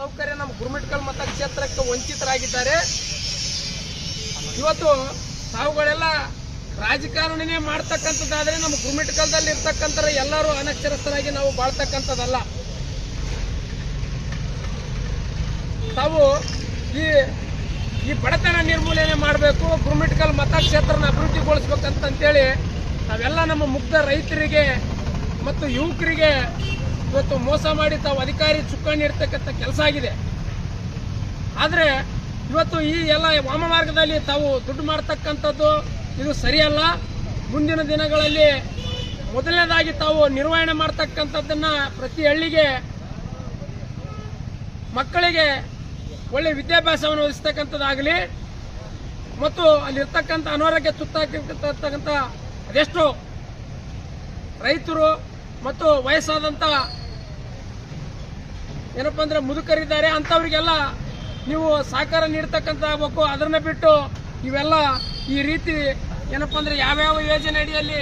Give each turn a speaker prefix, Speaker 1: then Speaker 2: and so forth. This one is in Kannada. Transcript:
Speaker 1: ಸೌಕರ್ಯ ನಮ್ಮ ಗುರುಮಿಟ್ಕಲ್ ಮತಕ್ಷೇತ್ರಕ್ಕೆ ವಂಚಿತರಾಗಿದ್ದಾರೆ. ಇವತ್ತು ತಾವುಗಳೆಲ್ಲ ರಾಜಕಾರಣನೇ ಮಾಡ್ತಕ್ಕಂಥದ್ದಾದ್ರೆ ನಮ್ಮ ಗುರುಮಿಟ್ಕಲ್ದಲ್ಲಿ ಇರ್ತಕ್ಕಂಥ ಎಲ್ಲರೂ ಅನಕ್ಷರಸ್ಥರಾಗಿ ನಾವು ಬಾಳ್ತಕ್ಕಂಥದ್ದಲ್ಲ. ತಾವು ಈ ಈ ಬಡತನ ನಿರ್ಮೂಲನೆ ಮಾಡಬೇಕು ಗುರುಮಿಟ್ಕಲ್ ಮತಕ್ಷೇತ್ರನ ಅಭಿವೃದ್ಧಿಗೊಳಿಸ್ಬೇಕಂತಂತೇಳಿ ನಾವೆಲ್ಲ ನಮ್ಮ ಮುಗ್ಧ ರೈತರಿಗೆ ಮತ್ತು ಯುವಕರಿಗೆ ಇವತ್ತು ಮೋಸ ಮಾಡಿ ತಾವು ಅಧಿಕಾರಿ ಚುಕ್ಕಾಣಿ ಇರ್ತಕ್ಕಂಥ ಕೆಲಸ ಆಗಿದೆ. ಆದರೆ ಇವತ್ತು ಈ ಎಲ್ಲ ವಾಮ ಮಾರ್ಗದಲ್ಲಿ ತಾವು ದುಡ್ಡು ಮಾಡ್ತಕ್ಕಂಥದ್ದು ಇದು ಸರಿಯಲ್ಲ. ಮುಂದಿನ ದಿನಗಳಲ್ಲಿ ಮೊದಲನೇದಾಗಿ ತಾವು ನಿರ್ವಹಣೆ ಮಾಡ್ತಕ್ಕಂಥದ್ದನ್ನ ಪ್ರತಿ ಹಳ್ಳಿಗೆ, ಮಕ್ಕಳಿಗೆ ಒಳ್ಳೆ ವಿದ್ಯಾಭ್ಯಾಸವನ್ನು ಒದಗಿಸ್ತಕ್ಕಂಥದ್ದಾಗಲಿ ಮತ್ತು ಅಲ್ಲಿರ್ತಕ್ಕಂಥ ಅನಾರೋಗ್ಯ ತುತ್ತಾಕಿರ್ತಕ್ಕಂಥ ಅದೆಷ್ಟು ರೈತರು ಮತ್ತು ವಯಸ್ಸಾದಂಥ ಏನಪ್ಪ ಅಂದ್ರೆ ಮುದುಕರಿದ್ದಾರೆ, ಅಂಥವ್ರಿಗೆಲ್ಲ ನೀವು ಸಹಕಾರ ನೀಡ್ತಕ್ಕಂಥ ಆಗ್ಬೇಕು ಅದನ್ನ ಬಿಟ್ಟು ಇವೆಲ್ಲ ಈ ರೀತಿ ಏನಪ್ಪ ಅಂದ್ರೆ ಯಾವ್ಯಾವ ಯೋಜನೆ ಅಡಿಯಲ್ಲಿ